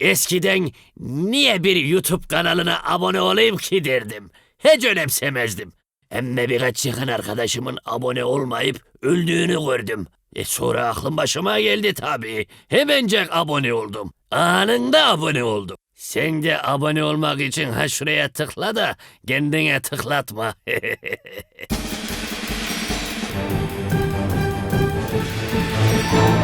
Eskiden niye bir YouTube kanalına abone olayım ki derdim. Hiç önemsemezdim. Emme birkaç yakın arkadaşımın abone olmayıp öldüğünü gördüm. E sonra aklım başıma geldi tabii. Hemencek abone oldum. Anında abone oldum. Sen de abone olmak için ha şuraya tıkla da kendine tıklatma.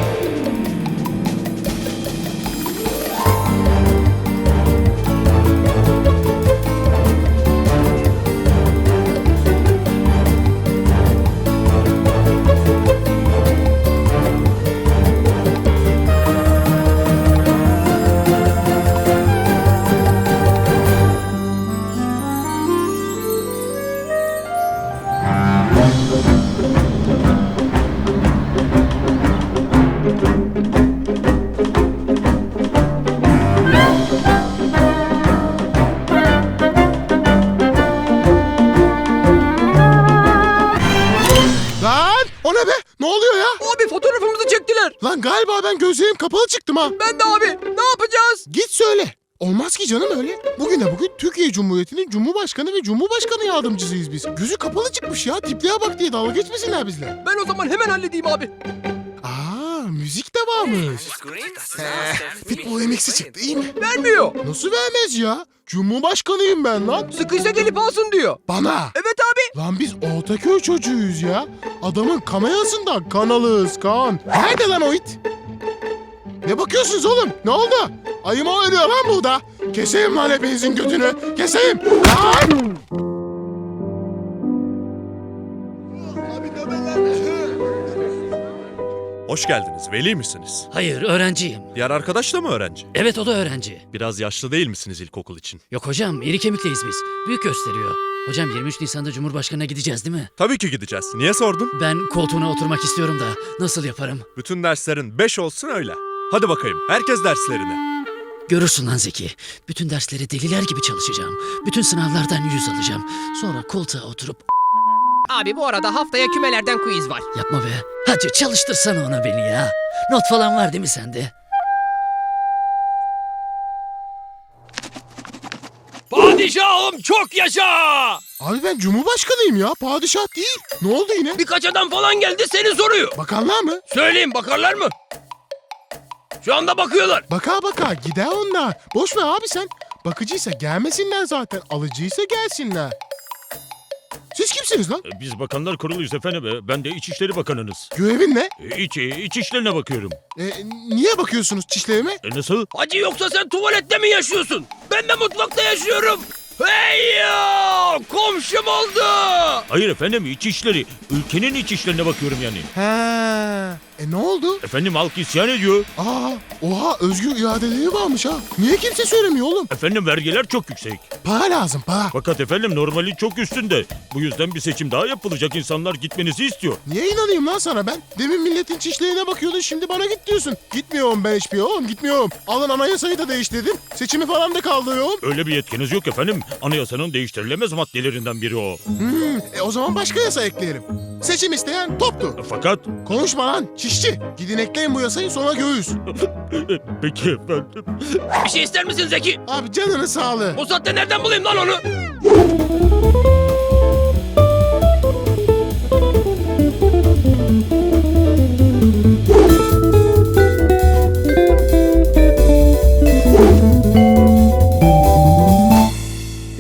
o ne be? Ne oluyor ya? Abi fotoğrafımızı çektiler. Lan galiba ben gözlerim kapalı çıktım ha. Ben de abi. Ne yapacağız? Git söyle. Olmaz ki canım öyle. Bugüne bugün Türkiye Cumhuriyeti'nin Cumhurbaşkanı ve Cumhurbaşkanı yardımcısıyız biz. Gözü kapalı çıkmış ya. Tipliğe bak diye dalga geçmesinler bizle. Ben o zaman hemen halledeyim abi. Aa müzik de varmış. Pitbull MX'i çıktı iyi mi? Vermiyor. Nasıl vermez ya? Cumhurbaşkanıyım ben lan. Sıkıysa gelip alsın diyor. Bana. Evet abi. Lan biz Ortaköy çocuğuyuz ya. Adamın kamerasından kan alırız kan. Nerede lan o it? Ne bakıyorsunuz oğlum? Ne oldu? Ayıma ölüyor lan burada. Keseyim lan hepinizin götünü. Keseyim. Lan! Hoş geldiniz. Veli misiniz? Hayır öğrenciyim. Diğer arkadaş da mı öğrenci? Evet o da öğrenci. Biraz yaşlı değil misiniz ilkokul için? Yok hocam iri kemikliyiz biz. Büyük gösteriyor. Hocam 23 Nisan'da Cumhurbaşkanı'na gideceğiz değil mi? Tabii ki gideceğiz. Niye sordun? Ben koltuğuna oturmak istiyorum da nasıl yaparım? Bütün derslerin 5 olsun öyle. Hadi bakayım. Herkes derslerine. Görürsün lan Zeki. Bütün dersleri deliler gibi çalışacağım. Bütün sınavlardan yüz alacağım. Sonra koltuğa oturup Abi bu arada haftaya kümelerden quiz var. yapma be. Hacı çalıştırsana ona beni ya. Not falan var değil mi sende? Padişahım çok yaşa! Abi ben Cumhurbaşkanıyım ya. Padişah değil. Ne oldu yine? Birkaç adam falan geldi seni soruyor. Bakanlar mı? Söyleyeyim bakarlar mı? Şu anda bakıyorlar. Baka baka gider onlar. Boş ver abi sen. Bakıcıysa gelmesinler zaten. Alıcıysa gelsinler. Siz kimsiniz lan? E, Biz bakanlar kuruluyuz efendim. E, Ben de İçişleri Bakanınız. Görevin ne? E, İç, iç işlerine bakıyorum. E, niye bakıyorsunuz çişlerime? E nasıl? Hacı yoksa sen tuvalette mi yaşıyorsun? Ben de mutfakta yaşıyorum. Hey ya! Komşum oldu. Hayır efendim iç işleri. Ülkenin iç işlerine bakıyorum yani. Ha. E ne oldu? Efendim halk isyan ediyor. Aa, oha özgür iradeleri varmış ha. Niye kimse söylemiyor oğlum? Efendim vergiler çok yüksek. Para lazım para. Fakat efendim normali çok üstünde. Bu yüzden bir seçim daha yapılacak. İnsanlar gitmenizi istiyor. Niye inanayım lan sana ben? Demin milletin çişlerine bakıyordun şimdi bana git diyorsun. Gitmiyorum ben hiçbir yere oğlum gitmiyorum. Alın anayasayı da değiştirdim. Seçimi falan da kaldırıyorum. Öyle bir yetkiniz yok efendim. Anayasanın değiştirilemez maddelerinden biri o. Hmm, e o zaman başka yasa ekleyelim. Seçim isteyen toptu. Fakat Konuşma lan çişçi. Gidin ekleyin bu yasayı sonra göğüs. peki efendim. Bir şey ister misin Zeki? Abi canını sağlığı. O saatte nereden bulayım lan onu?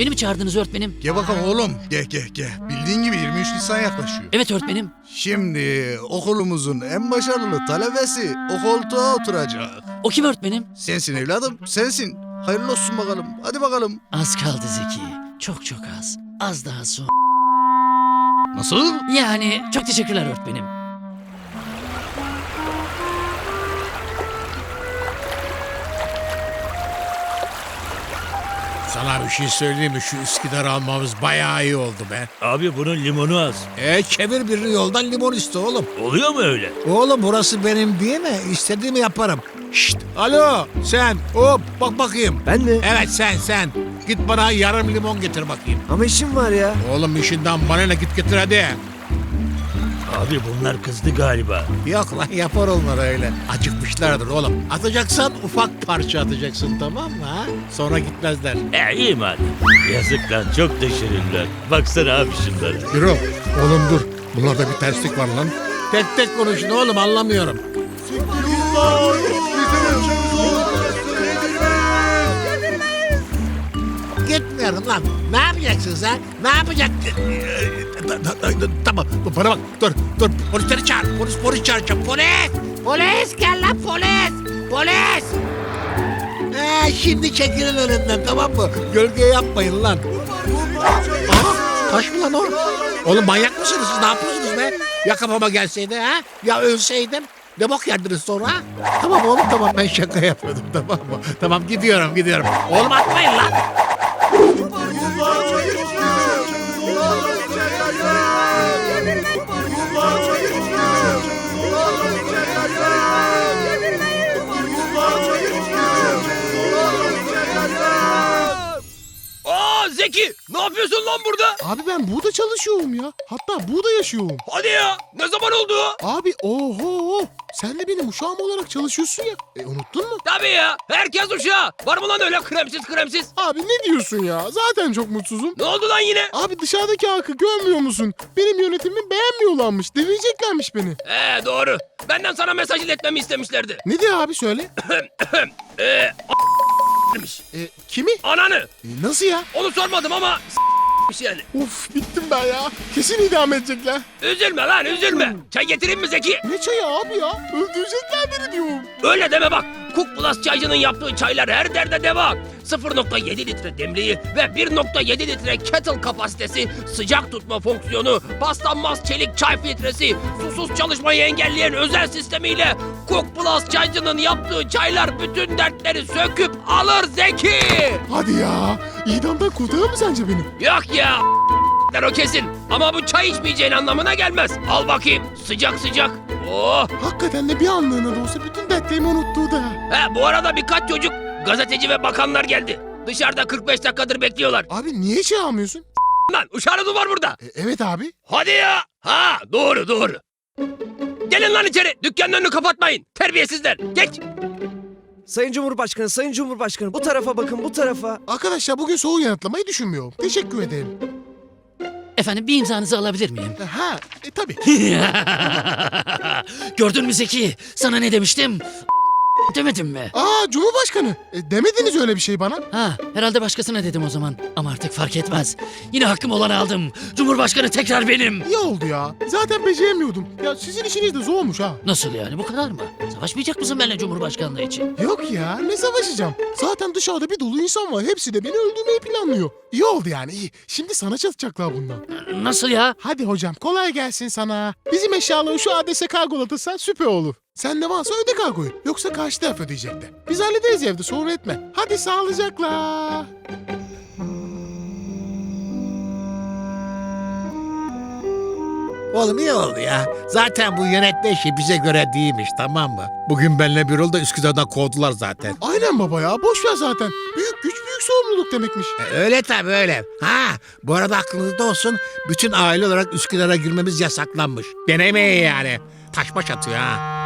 Beni mi çağırdınız öğretmenim? Gel bakalım oğlum. Gel gel gel. Bildiğin gibi 23 Nisan yaklaşıyor. Evet öğretmenim. Şimdi okulumuzun en başarılı talebesi o koltuğa oturacak. O kim öğretmenim? Sensin evladım, sensin. Hayırlı olsun bakalım. Hadi bakalım. Az kaldı Zeki. Çok çok az. Az daha sonra. Nasıl? Yani çok teşekkürler öğretmenim. Sana bir şey söyleyeyim mi? Şu Üsküdar almamız bayağı iyi oldu be. Abi bunun limonu az. E çevir birini yoldan limon iste oğlum. Oluyor mu öyle? Oğlum burası benim değil mi? İstediğimi yaparım. Şşt alo sen hop bak bakayım. Ben mi? Evet sen sen. Git bana yarım limon getir bakayım. Ama işim var ya. Oğlum işinden bana ne git getir hadi. Abi bunlar kızdı galiba. Yok lan yapar onlar öyle. Acıkmışlardır oğlum. Atacaksan ufak parça atacaksın tamam mı ha? Sonra gitmezler. E iyi madem. Yazık lan çok da şirinler. Baksana abi şunlara. Yürü. Oğlum dur. Bunlarda bir terslik var lan. Tek tek konuşun oğlum anlamıyorum. Gitmiyorum lan. Ne yapacaksın sen? Ne yapacaksın? Tamam bana bak dur dur polisleri çağır. Polis polis çağıracağım. Polis! Polis gel lan polis! Polis! He, şimdi çekilin önünden tamam mı? Gölge yapmayın lan. Aha, taş mı lan o? Oğlum manyak mısınız siz? Ne yapıyorsunuz be? Ya kafama gelseydi ha? Ya ölseydim? Ne bok yerdiniz sonra? Tamam oğlum tamam ben şaka yapıyordum tamam mı? Tamam gidiyorum gidiyorum. Oğlum atmayın lan. Zeki ne yapıyorsun lan burada? Abi ben burada çalışıyorum ya. Hatta burada yaşıyorum. Hadi ya ne zaman oldu? Abi oho sen de benim uşağım olarak çalışıyorsun ya. E unuttun mu? Tabii ya herkes uşağı. Var mı lan öyle kremsiz kremsiz? Abi ne diyorsun ya? Zaten çok mutsuzum. Ne oldu lan yine? Abi dışarıdaki halkı görmüyor musun? Benim yönetimimi beğenmiyorlarmış. Devireceklermiş beni. Ee doğru. Benden sana mesaj iletmemi istemişlerdi. Ne diyor abi söyle? Ee demiş. E, kimi? Ananı. E, nasıl ya? Onu sormadım ama s**miş yani. Of bittim ben ya. Kesin idam edecekler. Üzülme lan üzülme. Çay getireyim mi Zeki? Ne çayı abi ya? Öldürecekler beni diyorum. Öyle deme bak. Cook Plus çaycının yaptığı çaylar her derde deva. 0.7 litre demliği ve 1.7 litre kettle kapasitesi, sıcak tutma fonksiyonu, paslanmaz çelik çay filtresi, susuz çalışmayı engelleyen özel sistemiyle Cook Plus çaycının yaptığı çaylar bütün dertleri söküp alır Zeki. Hadi ya. İdamdan kurtarır mı sence beni? Yok ya o kesin. Ama bu çay içmeyeceğin anlamına gelmez. Al bakayım sıcak sıcak. Oh. Hakikaten de bir anlığına da olsa bütün dertlerimi unuttu da. He bu arada birkaç çocuk gazeteci ve bakanlar geldi. Dışarıda 45 dakikadır bekliyorlar. Abi niye şey almıyorsun? Lan uşağınız var burada. E, evet abi. Hadi ya. Ha doğru doğru. Gelin lan içeri. Dükkanın önünü kapatmayın. Terbiyesizler. Geç. Sayın Cumhurbaşkanı, Sayın Cumhurbaşkanı bu tarafa bakın bu tarafa. Arkadaşlar bugün soğuk yanıtlamayı düşünmüyorum. Teşekkür ederim. Efendim bir imzanızı alabilir miyim? Ha, e tabii. Gördün mü Zeki? Sana ne demiştim? Demedim mi? Aa Cumhurbaşkanı. E, demediniz öyle bir şey bana. Ha, herhalde başkasına dedim o zaman. Ama artık fark etmez. Yine hakkım olanı aldım. Cumhurbaşkanı tekrar benim. İyi oldu ya. Zaten beceremiyordum. Ya sizin işiniz de zormuş ha. Nasıl yani bu kadar mı? Savaşmayacak mısın benimle Cumhurbaşkanlığı için? Yok ya ne savaşacağım. Zaten dışarıda bir dolu insan var. Hepsi de beni öldürmeyi planlıyor. İyi oldu yani iyi. Şimdi sana çalışacaklar bundan. Nasıl ya? Hadi hocam kolay gelsin sana. Bizim eşyaları şu adrese kargolatırsan süper olur. Sen de varsa öde kargoyu. Yoksa karşı taraf ödeyecekler. Biz hallederiz evde sorun etme. Hadi sağlıcakla. Oğlum iyi oldu ya. Zaten bu yönetme işi bize göre değilmiş tamam mı? Bugün benle bir da Üsküdar'dan kovdular zaten. Aynen baba ya boş ver zaten. Büyük güç büyük sorumluluk demekmiş. E, öyle tabii öyle. Ha bu arada aklınızda olsun bütün aile olarak Üsküdar'a girmemiz yasaklanmış. Denemeyin yani. Taş baş atıyor ha.